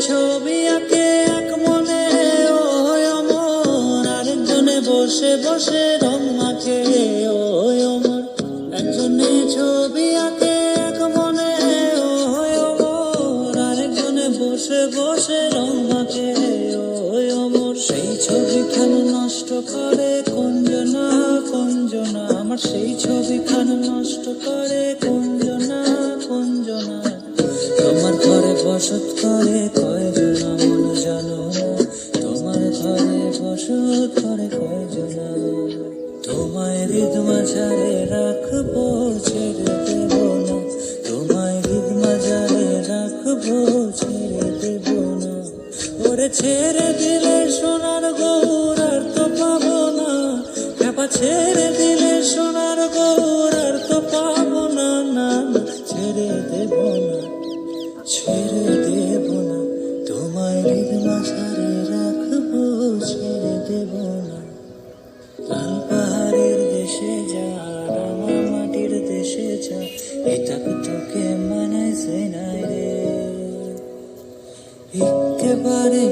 ছবি আঁকে এক মনে ও অমর। আরেকজনে বসে বসে রং মাখে ও অমর। একজনে ছবি আঁকে এক মনে ও অমর। আরেকজনে বসে বসে রং মাখে ও অমর। সেই ছবি খেল নষ্ট করে কঞ্জনা কঞ্জনা? আমার সেই ছবি খেল নষ্ট করে কঞ্জনা? বসত করে কয়জনা জানো? তোমার ঘরে বসত করে কয়জনা তোমায় হৃদ মাঝারে রাখব, ছেড়ে দেব না। তোমায় হৃদ মাঝারে রাখব, ছেড়ে দেব না। ওরে ছেড়ে দিলে সোনার গৌর আর পাবো না। খেপা ছেড়ে দিলে সোনার গৌর পাবো না না। ছেড়ে দেব না। ছেড়ে দেশে যা রামা মাটির দেশে যা এটা তোকে মানাইছে নাই রে। একেবারে